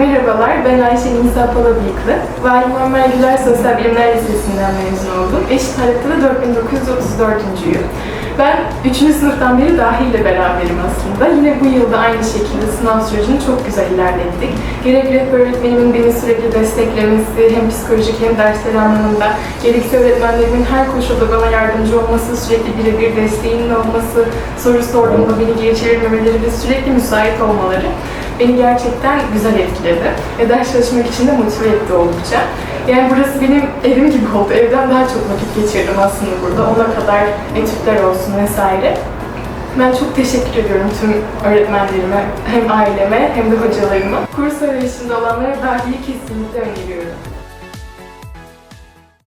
Merhabalar, ben Ayşe Nisa Palabıyıklı. Vali Muammer Güler Sosyal Bilimler Lisesi'nden mezun oldum. Eşit ağırlıkta da 4934. Ben 3. sınıftan beri dahille beraberim aslında. Yine bu yılda aynı şekilde sınav sürecini çok güzel ilerlettik. Gerek rehber öğretmenimin beni sürekli desteklemesi, hem psikolojik hem dersler anlamında, gerekse öğretmenlerimin her koşulda bana yardımcı olması, sürekli birebir desteğinin olması, soru sorduğumda beni geri çevirmemeleri ve sürekli müsait olmaları beni gerçekten güzel etkiledi. Ve ders çalışmak için de motive etti oldukça. Yani burası benim evim gibi oldu. Evden daha çok vakit geçirdim aslında burada. Ona kadar etütler olsun vesaire. Ben çok teşekkür ediyorum tüm öğretmenlerime, hem aileme hem de hocalarıma. Kurs arayışında olanlara dahi kesinlikle öneriyorum.